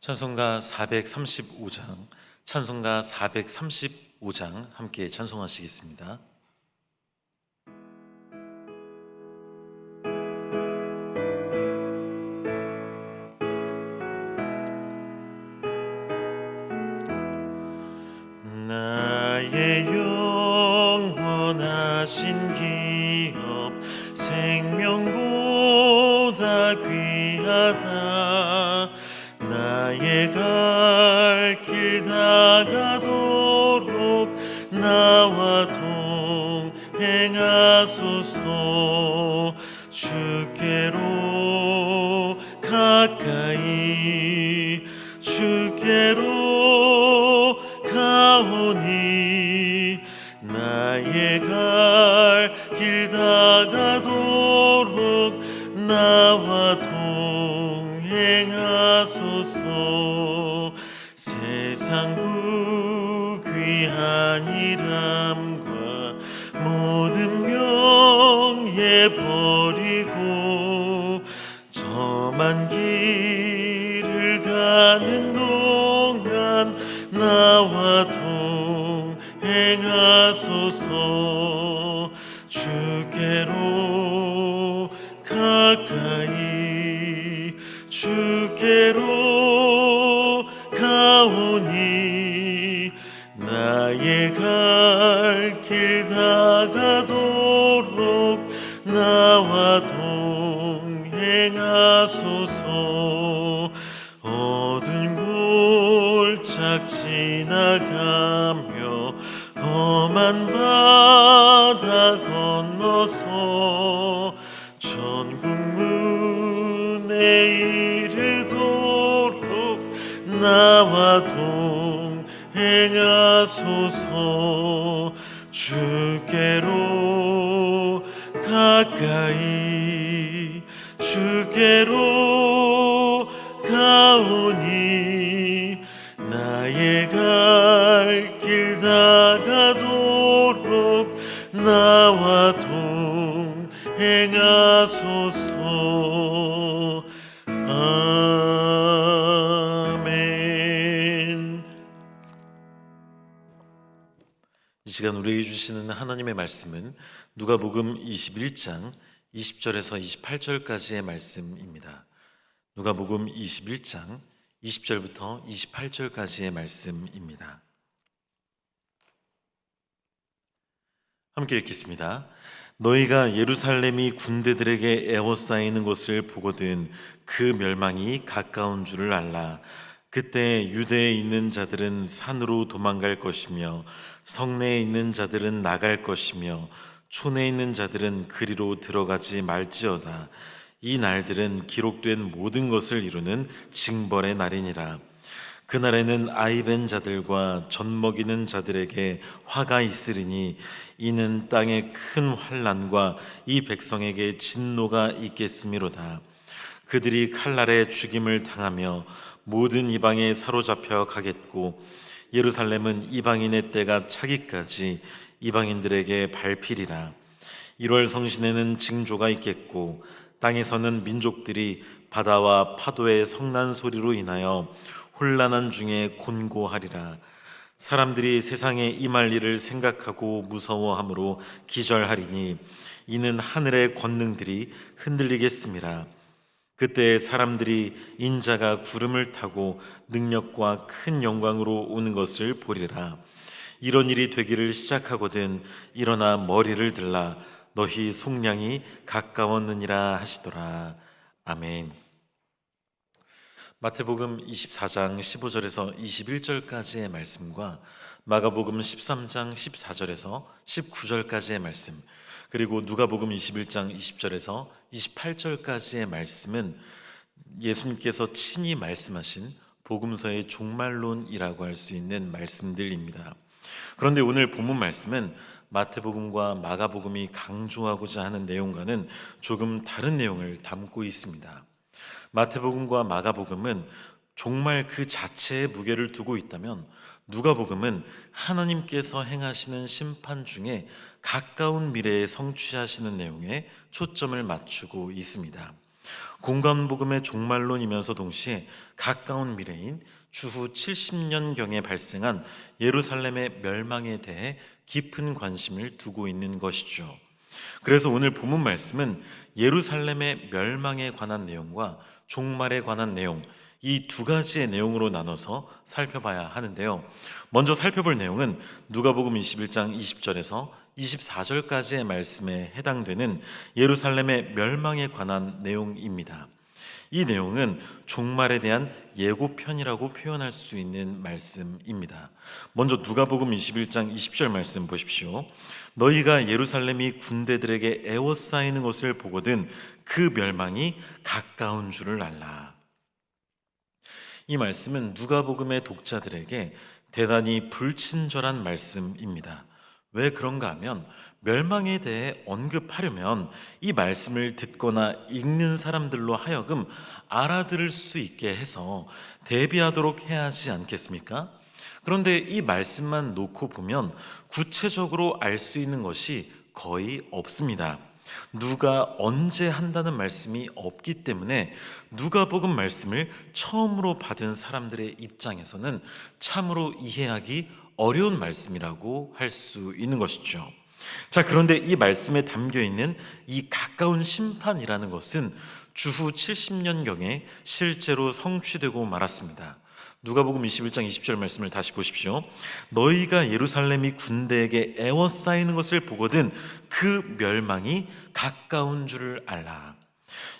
찬송가 435장, 찬송가 435장 함께 찬송하시겠습니다. 세상 부귀한 이람과 모든 명예 버리 이르도록 나와 동행하소서. 주께로 가까이 시간 우리에게 주시는 하나님의 말씀은 누가복음 21장 20절에서 28절까지의 말씀입니다. 누가복음 21장 20절부터 28절까지의 말씀입니다. 함께 읽겠습니다. 너희가 예루살렘이 군대들에게 에워싸이는 것을 보거든 그 멸망이 가까운 줄을 알라. 그때 유대에 있는 자들은 산으로 도망갈 것이며 성내에 있는 자들은 나갈 것이며 촌에 있는 자들은 그리로 들어가지 말지어다. 이 날들은 기록된 모든 것을 이루는 징벌의 날이니라. 그날에는 아이벤 자들과 젖 먹이는 자들에게 화가 있으리니 이는 땅에 큰 환란과 이 백성에게 진노가 있겠음이로다. 그들이 칼날에 죽임을 당하며 모든 이방에 사로잡혀 가겠고 예루살렘은 이방인의 때가 차기까지 이방인들에게 밟히리라. 1월 성신에는 징조가 있겠고 땅에서는 민족들이 바다와 파도의 성난 소리로 인하여 혼란한 중에 곤고하리라. 사람들이 세상에 임할 일을 생각하고 무서워함으로 기절하리니 이는 하늘의 권능들이 흔들리겠습니다. 그때 사람들이 인자가 구름을 타고 능력과 큰 영광으로 오는 것을 보리라. 이런 일이 되기를 시작하거든 일어나 머리를 들라 너희 속량이 가까웠느니라 하시더라. 아멘. 마태복음 24장 15절에서 21절까지의 말씀과 마가복음 13장 14절에서 19절까지의 말씀 그리고 누가복음 21장 20절에서 28절까지의 말씀은 예수님께서 친히 말씀하신 복음서의 종말론이라고 할 수 있는 말씀들입니다. 그런데 오늘 본문 말씀은 마태복음과 마가복음이 강조하고자 하는 내용과는 조금 다른 내용을 담고 있습니다. 마태복음과 마가복음은 종말 그 자체에 무게를 두고 있다면 누가복음은 하나님께서 행하시는 심판 중에 가까운 미래에 성취하시는 내용에 초점을 맞추고 있습니다. 공간복음의 종말론이면서 동시에 가까운 미래인 주후 70년경에 발생한 예루살렘의 멸망에 대해 깊은 관심을 두고 있는 것이죠. 그래서 오늘 본문 말씀은 예루살렘의 멸망에 관한 내용과 종말에 관한 내용 이 두 가지의 내용으로 나눠서 살펴봐야 하는데요. 먼저 살펴볼 내용은 누가복음 21장 20절에서 24절까지의 말씀에 해당되는 예루살렘의 멸망에 관한 내용입니다. 이 내용은 종말에 대한 예고편이라고 표현할 수 있는 말씀입니다. 먼저 누가복음 21장 20절 말씀 보십시오. 너희가 예루살렘이 군대들에게 애워싸이는 것을 보거든 그 멸망이 가까운 줄을 알라. 이 말씀은 누가복음의 독자들에게 대단히 불친절한 말씀입니다. 왜 그런가 하면 멸망에 대해 언급하려면 이 말씀을 듣거나 읽는 사람들로 하여금 알아들을 수 있게 해서 대비하도록 해야 하지 않겠습니까? 그런데 이 말씀만 놓고 보면 구체적으로 알 수 있는 것이 거의 없습니다. 누가 언제 한다는 말씀이 없기 때문에 누가복음 말씀을 처음으로 받은 사람들의 입장에서는 참으로 이해하기 어려운 말씀이라고 할 수 있는 것이죠. 자, 그런데 이 말씀에 담겨 있는 이 가까운 심판이라는 것은 주후 70년경에 실제로 성취되고 말았습니다. 누가복음 21장 20절 말씀을 다시 보십시오. 너희가 예루살렘이 군대에게 애워싸이는 것을 보거든 그 멸망이 가까운 줄을 알라.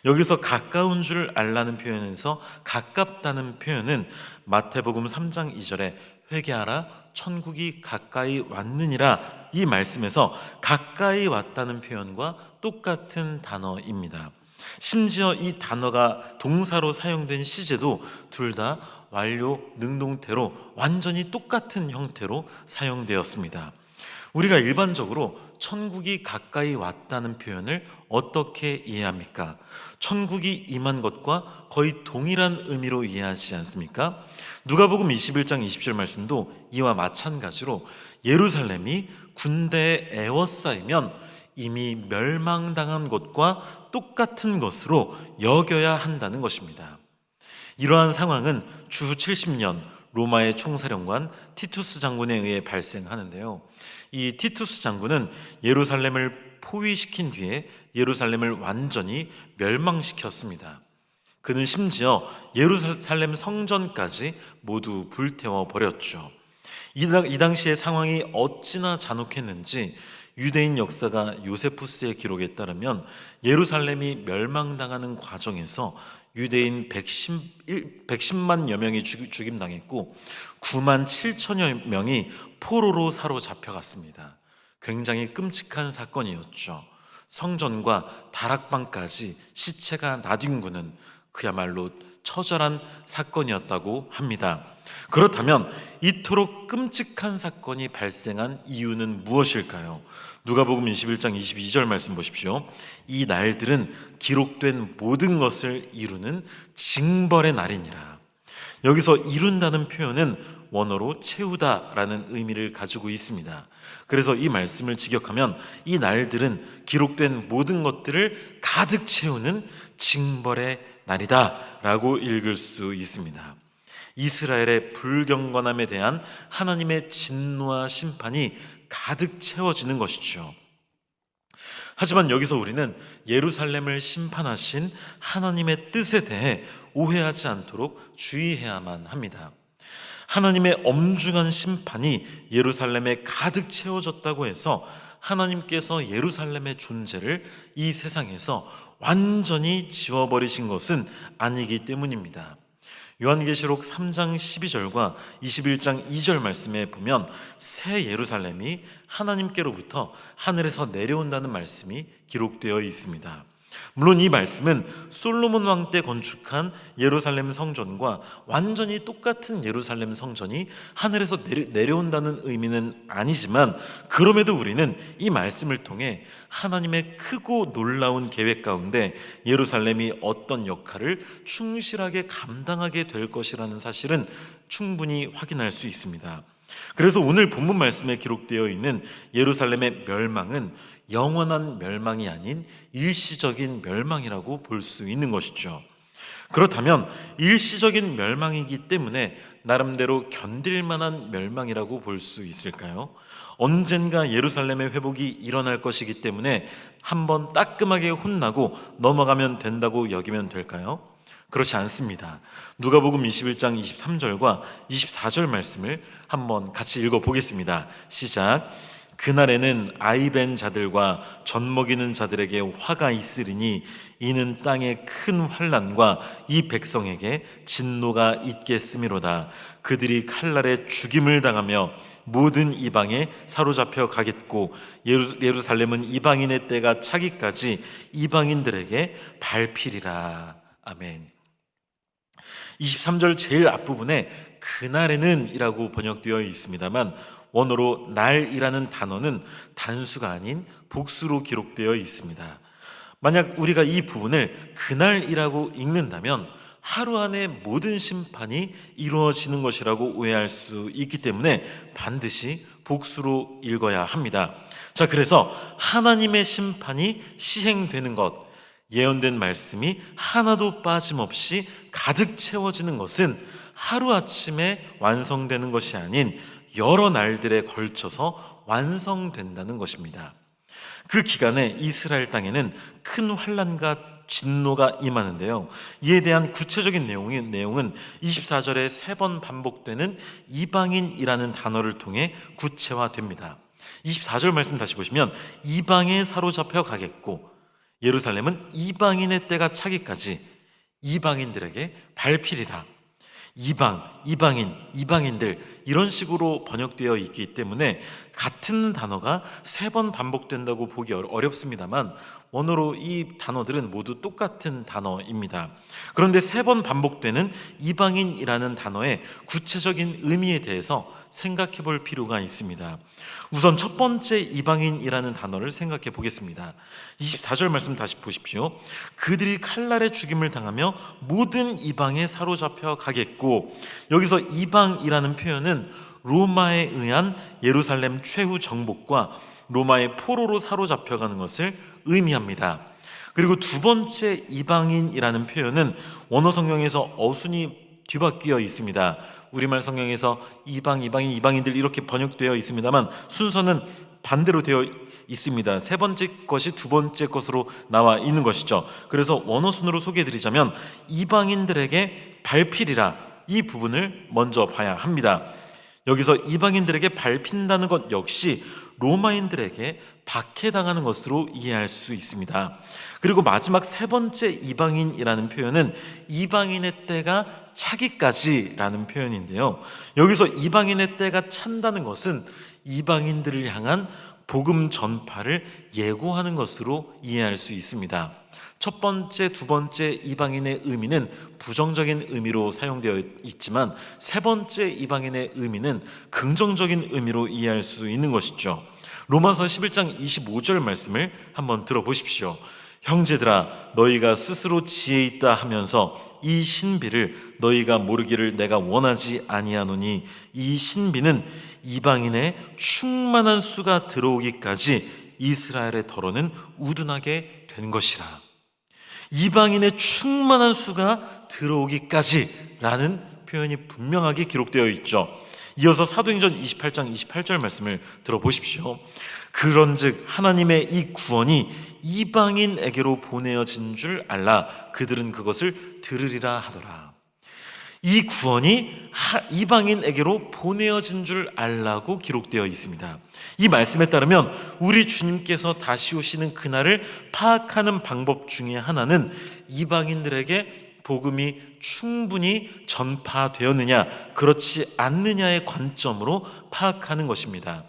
여기서 가까운 줄 알라는 표현에서 가깝다는 표현은 마태복음 3장 2절에 회개하라 천국이 가까이 왔느니라 이 말씀에서 가까이 왔다는 표현과 똑같은 단어입니다. 심지어 이 단어가 동사로 사용된 시제도 둘 다 완료 능동태로 완전히 똑같은 형태로 사용되었습니다. 우리가 일반적으로 천국이 가까이 왔다는 표현을 어떻게 이해합니까? 천국이 임한 것과 거의 동일한 의미로 이해하지 않습니까? 누가복음 21장 20절 말씀도 이와 마찬가지로 예루살렘이 군대에 애워싸이면 이미 멸망당한 것과 똑같은 것으로 여겨야 한다는 것입니다. 이러한 상황은 주 70년 로마의 총사령관 티투스 장군에 의해 발생하는데요. 이 티투스 장군은 예루살렘을 포위시킨 뒤에 예루살렘을 완전히 멸망시켰습니다. 그는 심지어 예루살렘 성전까지 모두 불태워 버렸죠. 이, 당시의 상황이 어찌나 잔혹했는지 유대인 역사가 요세푸스의 기록에 따르면 예루살렘이 멸망당하는 과정에서 유대인 110, 110만여 명이 죽임당했고 9만 7천여 명이 포로로 사로잡혀갔습니다. 굉장히 끔찍한 사건이었죠. 성전과 다락방까지 시체가 나뒹구는 그야말로 처절한 사건이었다고 합니다. 그렇다면 이토록 끔찍한 사건이 발생한 이유는 무엇일까요? 누가복음 21장 22절 말씀 보십시오. 이 날들은 기록된 모든 것을 이루는 징벌의 날이니라. 여기서 이룬다는 표현은 원어로 채우다라는 의미를 가지고 있습니다. 그래서 이 말씀을 직역하면 이 날들은 기록된 모든 것들을 가득 채우는 징벌의 날이다라고 읽을 수 있습니다. 이스라엘의 불경건함에 대한 하나님의 진노와 심판이 가득 채워지는 것이죠. 하지만 여기서 우리는 예루살렘을 심판하신 하나님의 뜻에 대해 오해하지 않도록 주의해야만 합니다. 하나님의 엄중한 심판이 예루살렘에 가득 채워졌다고 해서 하나님께서 예루살렘의 존재를 이 세상에서 완전히 지워버리신 것은 아니기 때문입니다. 요한계시록 3장 12절과 21장 2절 말씀에 보면 새 예루살렘이 하나님께로부터 하늘에서 내려온다는 말씀이 기록되어 있습니다. 물론 이 말씀은 솔로몬 왕 때 건축한 예루살렘 성전과 완전히 똑같은 예루살렘 성전이 하늘에서 내려 온다는 의미는 아니지만 그럼에도 우리는 이 말씀을 통해 하나님의 크고 놀라운 계획 가운데 예루살렘이 어떤 역할을 충실하게 감당하게 될 것이라는 사실은 충분히 확인할 수 있습니다. 그래서 오늘 본문 말씀에 기록되어 있는 예루살렘의 멸망은 영원한 멸망이 아닌 일시적인 멸망이라고 볼 수 있는 것이죠. 그렇다면 일시적인 멸망이기 때문에 나름대로 견딜 만한 멸망이라고 볼 수 있을까요? 언젠가 예루살렘의 회복이 일어날 것이기 때문에 한번 따끔하게 혼나고 넘어가면 된다고 여기면 될까요? 그렇지 않습니다. 누가복음 21장 23절과 24절 말씀을 한번 같이 읽어 보겠습니다. 시작. 그날에는 아이벤 자들과 젖 먹이는 자들에게 화가 있으리니 이는 땅의 큰 환란과 이 백성에게 진노가 있겠음이로다. 그들이 칼날에 죽임을 당하며 모든 이방에 사로잡혀 가겠고 예루, 예루살렘은 이방인의 때가 차기까지 이방인들에게 발필이라. 아멘. 23절 제일 앞부분에 그날에는 이라고 번역되어 있습니다만 원어로 날이라는 단어는 단수가 아닌 복수로 기록되어 있습니다. 만약 우리가 이 부분을 그날이라고 읽는다면 하루 안에 모든 심판이 이루어지는 것이라고 오해할 수 있기 때문에 반드시 복수로 읽어야 합니다. 자, 그래서 하나님의 심판이 시행되는 것, 예언된 말씀이 하나도 빠짐없이 가득 채워지는 것은 하루아침에 완성되는 것이 아닌 여러 날들에 걸쳐서 완성된다는 것입니다. 그 기간에 이스라엘 땅에는 큰 환란과 진노가 임하는데요. 이에 대한 구체적인 내용은, 내용은 24절에 세 번 반복되는 이방인이라는 단어를 통해 구체화됩니다. 24절 말씀 다시 보시면 이방에 사로잡혀 가겠고 예루살렘은 이방인의 때가 차기까지 이방인들에게 발필이라 이방, 이방인, 이방인들 이런 식으로 번역되어 있기 때문에 같은 단어가 세 번 반복된다고 보기 어렵습니다만 원어로 이 단어들은 모두 똑같은 단어입니다. 그런데 세 번 반복되는 이방인이라는 단어의 구체적인 의미에 대해서 생각해 볼 필요가 있습니다. 우선 첫 번째 이방인이라는 단어를 생각해 보겠습니다. 24절 말씀 다시 보십시오. 그들이 칼날에 죽임을 당하며 모든 이방에 사로잡혀 가겠고 여기서 이방이라는 표현은 로마에 의한 예루살렘 최후 정복과 로마의 포로로 사로잡혀가는 것을 의미합니다. 그리고 두 번째 이방인이라는 표현은 원어 성경에서 어순이 뒤바뀌어 있습니다. 우리말 성경에서 이방, 이방인, 이방인들 이렇게 번역되어 있습니다만 순서는 반대로 되어 있습니다. 세 번째 것이 두 번째 것으로 나와 있는 것이죠. 그래서 원어 순으로 소개해 드리자면 이방인들에게 발필이라 이 부분을 먼저 봐야 합니다. 여기서 이방인들에게 밟힌다는 것 역시 로마인들에게 박해당하는 것으로 이해할 수 있습니다. 그리고 마지막 세 번째 이방인이라는 표현은 이방인의 때가 차기까지라는 표현인데요. 여기서 이방인의 때가 찬다는 것은 이방인들을 향한 복음 전파를 예고하는 것으로 이해할 수 있습니다. 첫 번째, 두 번째 이방인의 의미는 부정적인 의미로 사용되어 있지만 세 번째 이방인의 의미는 긍정적인 의미로 이해할 수 있는 것이죠. 로마서 11장 25절 말씀을 한번 들어보십시오. 형제들아 너희가 스스로 지혜 있다 하면서 이 신비를 너희가 모르기를 내가 원하지 아니하노니 이 신비는 이방인의 충만한 수가 들어오기까지 이스라엘의 덜어는 우둔하게 된 것이라. 이방인의 충만한 수가 들어오기까지라는 표현이 분명하게 기록되어 있죠. 이어서 사도행전 28장 28절 말씀을 들어보십시오. 그런즉 하나님의 이 구원이 이방인에게로 보내어진 줄 알라 그들은 그것을 들으리라 하더라. 이 구원이 이방인에게로 보내어진 줄 알라고 기록되어 있습니다. 이 말씀에 따르면 우리 주님께서 다시 오시는 그날을 파악하는 방법 중에 하나는 이방인들에게 복음이 충분히 전파되었느냐, 그렇지 않느냐의 관점으로 파악하는 것입니다.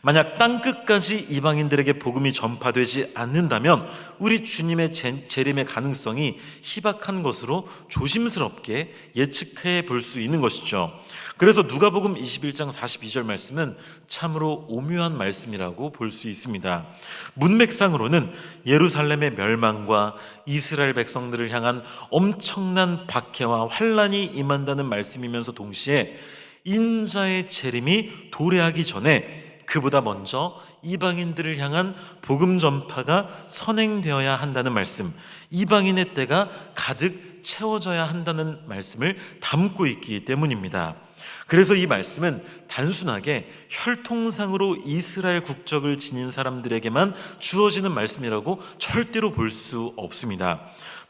만약 땅 끝까지 이방인들에게 복음이 전파되지 않는다면 우리 주님의 재림의 가능성이 희박한 것으로 조심스럽게 예측해 볼 수 있는 것이죠. 그래서 누가복음 21장 42절 말씀은 참으로 오묘한 말씀이라고 볼 수 있습니다. 문맥상으로는 예루살렘의 멸망과 이스라엘 백성들을 향한 엄청난 박해와 환란이 임한다는 말씀이면서 동시에 인자의 재림이 도래하기 전에 그보다 먼저 이방인들을 향한 복음 전파가 선행되어야 한다는 말씀, 이방인의 때가 가득 채워져야 한다는 말씀을 담고 있기 때문입니다. 그래서 이 말씀은 단순하게 혈통상으로 이스라엘 국적을 지닌 사람들에게만 주어지는 말씀이라고 절대로 볼 수 없습니다.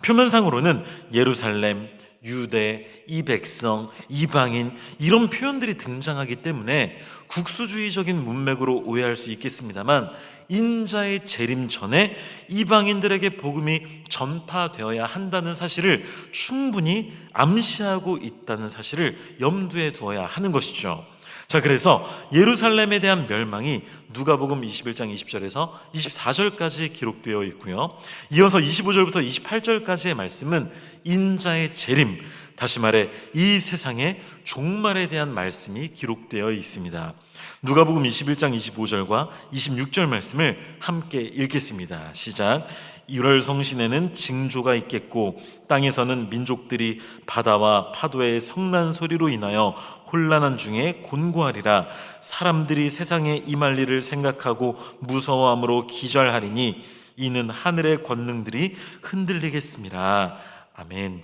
표면상으로는 예루살렘, 유대, 이 백성, 이방인 이런 표현들이 등장하기 때문에 국수주의적인 문맥으로 오해할 수 있겠습니다만 인자의 재림 전에 이방인들에게 복음이 전파되어야 한다는 사실을 충분히 암시하고 있다는 사실을 염두에 두어야 하는 것이죠. 자, 그래서 예루살렘에 대한 멸망이 누가복음 21장 20절에서 24절까지 기록되어 있고요. 이어서 25절부터 28절까지의 말씀은 인자의 재림, 다시 말해 이 세상의 종말에 대한 말씀이 기록되어 있습니다. 누가복음 21장 25절과 26절 말씀을 함께 읽겠습니다. 시작. 1월 성신에는 징조가 있겠고 땅에서는 민족들이 바다와 파도의 성난 소리로 인하여 혼란한 중에 곤고하리라 사람들이 세상에 임할 일을 생각하고 무서워함으로 기절하리니 이는 하늘의 권능들이 흔들리겠습니다. 아멘.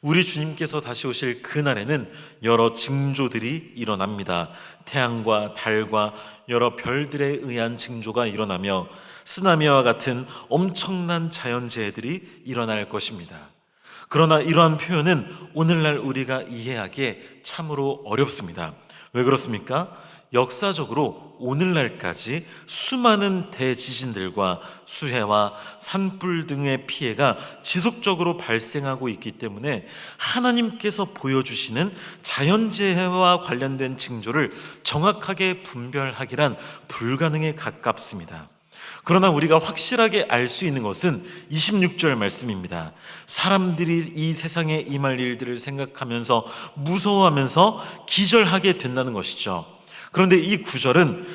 우리 주님께서 다시 오실 그날에는 여러 징조들이 일어납니다. 태양과 달과 여러 별들에 의한 징조가 일어나며 쓰나미와 같은 엄청난 자연재해들이 일어날 것입니다. 그러나 이러한 표현은 오늘날 우리가 이해하기에 참으로 어렵습니다. 왜 그렇습니까? 역사적으로 오늘날까지 수많은 대지진들과 수해와 산불 등의 피해가 지속적으로 발생하고 있기 때문에 하나님께서 보여주시는 자연재해와 관련된 징조를 정확하게 분별하기란 불가능에 가깝습니다. 그러나 우리가 확실하게 알 수 있는 것은 26절 말씀입니다. 사람들이 이 세상에 임할 일들을 생각하면서 무서워하면서 기절하게 된다는 것이죠. 그런데 이 구절은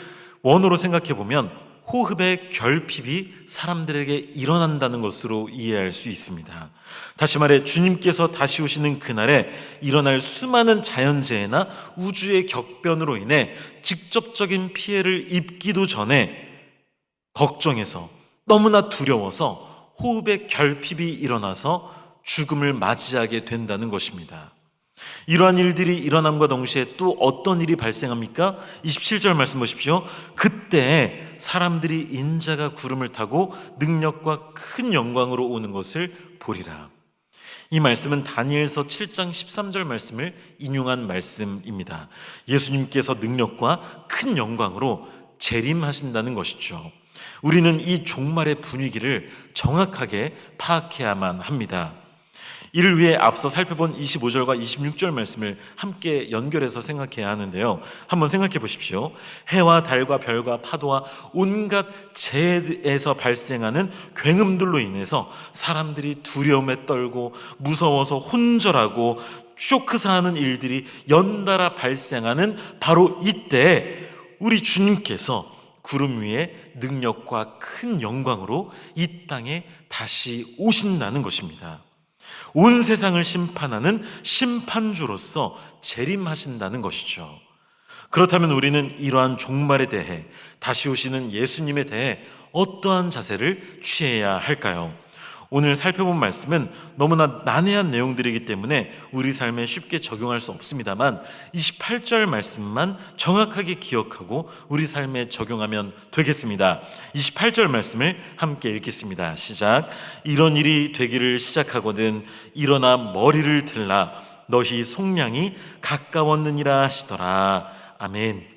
원어로 생각해 보면 호흡의 결핍이 사람들에게 일어난다는 것으로 이해할 수 있습니다. 다시 말해 주님께서 다시 오시는 그날에 일어날 수많은 자연재해나 우주의 격변으로 인해 직접적인 피해를 입기도 전에 걱정해서 너무나 두려워서 호흡의 결핍이 일어나서 죽음을 맞이하게 된다는 것입니다. 이러한 일들이 일어남과 동시에 또 어떤 일이 발생합니까? 27절 말씀 보십시오. 그때 사람들이 인자가 구름을 타고 능력과 큰 영광으로 오는 것을 보리라. 이 말씀은 다니엘서 7장 13절 말씀을 인용한 말씀입니다. 예수님께서 능력과 큰 영광으로 재림하신다는 것이죠. 우리는 이 종말의 분위기를 정확하게 파악해야만 합니다. 이를 위해 앞서 살펴본 25절과 26절 말씀을 함께 연결해서 생각해야 하는데요. 한번 생각해 보십시오. 해와 달과 별과 파도와 온갖 재에서 발생하는 굉음들로 인해서 사람들이 두려움에 떨고 무서워서 혼절하고 쇼크사하는 일들이 연달아 발생하는 바로 이때 우리 주님께서 구름 위에 능력과 큰 영광으로 이 땅에 다시 오신다는 것입니다. 온 세상을 심판하는 심판주로서 재림하신다는 것이죠. 그렇다면 우리는 이러한 종말에 대해 다시 오시는 예수님에 대해 어떠한 자세를 취해야 할까요? 오늘 살펴본 말씀은 너무나 난해한 내용들이기 때문에 우리 삶에 쉽게 적용할 수 없습니다만 28절 말씀만 정확하게 기억하고 우리 삶에 적용하면 되겠습니다. 28절 말씀을 함께 읽겠습니다. 시작. 이런 일이 되기를 시작하거든 일어나 머리를 들라 너희 속량이 가까웠느니라 하시더라. 아멘.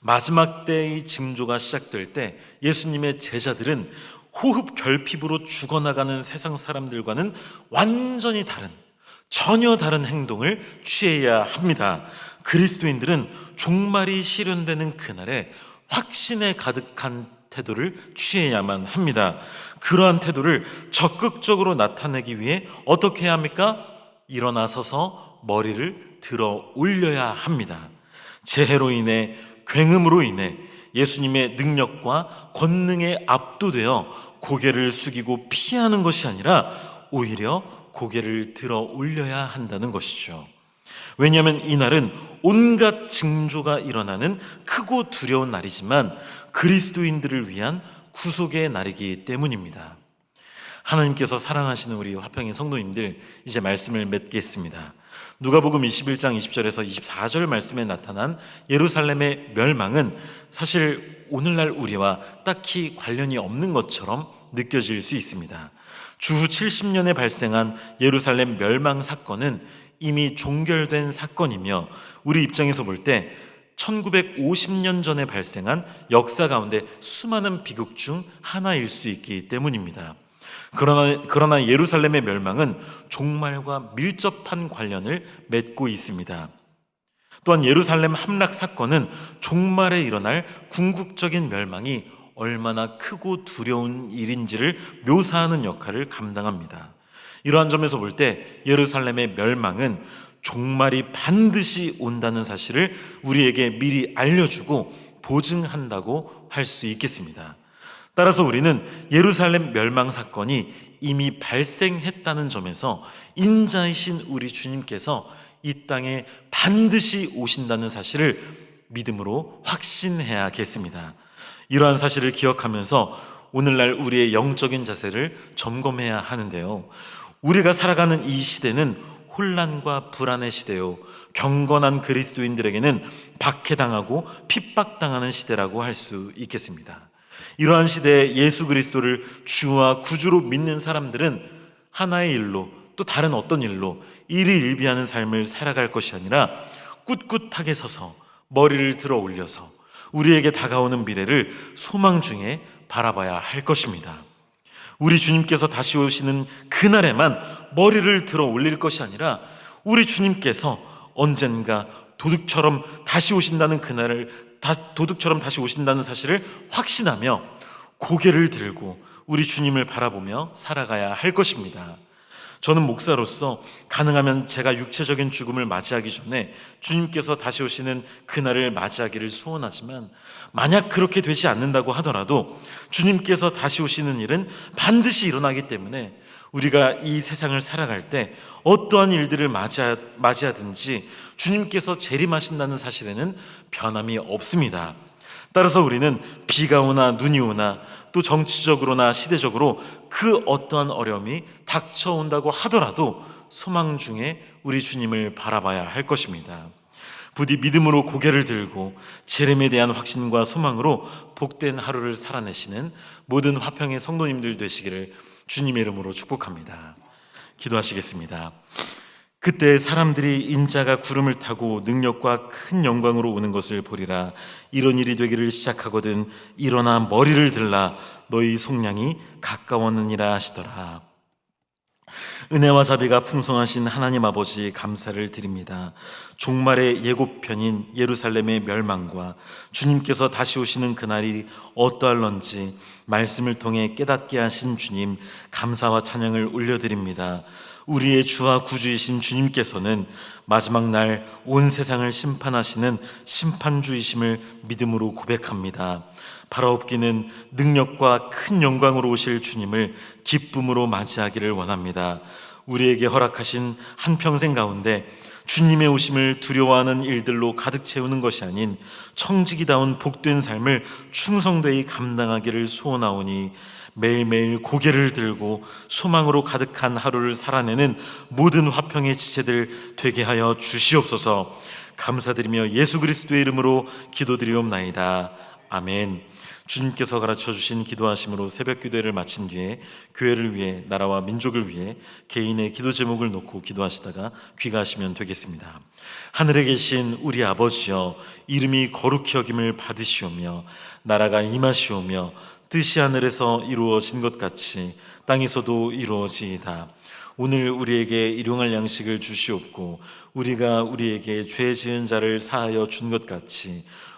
마지막 때의 징조가 시작될 때 예수님의 제자들은 호흡 결핍으로 죽어나가는 세상 사람들과는 완전히 다른 전혀 다른 행동을 취해야 합니다. 그리스도인들은 종말이 실현되는 그날에 확신에 가득한 태도를 취해야만 합니다. 그러한 태도를 적극적으로 나타내기 위해 어떻게 해야 합니까? 일어나서서 머리를 들어 올려야 합니다. 재해로 인해 굉음으로 인해 예수님의 능력과 권능에 압도되어 고개를 숙이고 피하는 것이 아니라 오히려 고개를 들어 올려야 한다는 것이죠. 왜냐하면 이날은 온갖 징조가 일어나는 크고 두려운 날이지만 그리스도인들을 위한 구속의 날이기 때문입니다. 하나님께서 사랑하시는 우리 화평의 성도님들 이제 말씀을 맺겠습니다. 누가복음 21장 20절에서 24절 말씀에 나타난 예루살렘의 멸망은 사실 오늘날 우리와 딱히 관련이 없는 것처럼 느껴질 수 있습니다. 주후 70년에 발생한 예루살렘 멸망 사건은 이미 종결된 사건이며 우리 입장에서 볼 때 1950년 전에 발생한 역사 가운데 수많은 비극 중 하나일 수 있기 때문입니다. 그러나, 그러나 예루살렘의 멸망은 종말과 밀접한 관련을 맺고 있습니다. 또한 예루살렘 함락 사건은 종말에 일어날 궁극적인 멸망이 얼마나 크고 두려운 일인지를 묘사하는 역할을 감당합니다. 이러한 점에서 볼 때 예루살렘의 멸망은 종말이 반드시 온다는 사실을 우리에게 미리 알려주고 보증한다고 할 수 있겠습니다. 따라서 우리는 예루살렘 멸망 사건이 이미 발생했다는 점에서 인자이신 우리 주님께서 이 땅에 반드시 오신다는 사실을 믿음으로 확신해야겠습니다. 이러한 사실을 기억하면서 오늘날 우리의 영적인 자세를 점검해야 하는데요. 우리가 살아가는 이 시대는 혼란과 불안의 시대요. 경건한 그리스도인들에게는 박해당하고 핍박당하는 시대라고 할 수 있겠습니다. 이러한 시대에 예수 그리스도를 주와 구주로 믿는 사람들은 하나의 일로 또 다른 어떤 일로 일희일비하는 삶을 살아갈 것이 아니라 꿋꿋하게 서서 머리를 들어 올려서 우리에게 다가오는 미래를 소망 중에 바라봐야 할 것입니다. 우리 주님께서 다시 오시는 그날에만 머리를 들어 올릴 것이 아니라 우리 주님께서 언젠가 도둑처럼 다시 오신다는 그날을 다 도둑처럼 다시 오신다는 사실을 확신하며 고개를 들고 우리 주님을 바라보며 살아가야 할 것입니다. 저는 목사로서 가능하면 제가 육체적인 죽음을 맞이하기 전에 주님께서 다시 오시는 그날을 맞이하기를 소원하지만 만약 그렇게 되지 않는다고 하더라도 주님께서 다시 오시는 일은 반드시 일어나기 때문에 우리가 이 세상을 살아갈 때 어떠한 일들을 맞이하, 맞이하든지 주님께서 재림하신다는 사실에는 변함이 없습니다. 따라서 우리는 비가 오나 눈이 오나 또 정치적으로나 시대적으로 그 어떠한 어려움이 닥쳐온다고 하더라도 소망 중에 우리 주님을 바라봐야 할 것입니다. 부디 믿음으로 고개를 들고 재림에 대한 확신과 소망으로 복된 하루를 살아내시는 모든 화평의 성도님들 되시기를 주님의 이름으로 축복합니다. 기도하시겠습니다. 그때 사람들이 인자가 구름을 타고 능력과 큰 영광으로 오는 것을 보리라. 이런 일이 되기를 시작하거든 일어나 머리를 들라 너희 속량이 가까웠느니라 하시더라. 은혜와 자비가 풍성하신 하나님 아버지 감사를 드립니다. 종말의 예고편인 예루살렘의 멸망과 주님께서 다시 오시는 그날이 어떠할런지 말씀을 통해 깨닫게 하신 주님 감사와 찬양을 올려드립니다. 우리의 주와 구주이신 주님께서는 마지막 날 온 세상을 심판하시는 심판주이심을 믿음으로 고백합니다. 바라옵기는 능력과 큰 영광으로 오실 주님을 기쁨으로 맞이하기를 원합니다. 우리에게 허락하신 한평생 가운데 주님의 오심을 두려워하는 일들로 가득 채우는 것이 아닌 청지기다운 복된 삶을 충성되이 감당하기를 소원하오니 매일매일 고개를 들고 소망으로 가득한 하루를 살아내는 모든 화평의 지체들 되게 하여 주시옵소서 감사드리며 예수 그리스도의 이름으로 기도드리옵나이다. 아멘. 주님께서 가르쳐 주신 기도하심으로 새벽 기도회를 마친 뒤에 교회를 위해 나라와 민족을 위해 개인의 기도 제목을 놓고 기도하시다가 귀가하시면 되겠습니다. 하늘에 계신 우리 아버지여 이름이 거룩히 여김을 받으시오며 나라가 임하시오며 뜻이 하늘에서 이루어진 것 같이 땅에서도 이루어지이다. 오늘 우리에게 일용할 양식을 주시옵고 우리가 우리에게 죄 지은 자를 사하여 준 것 같이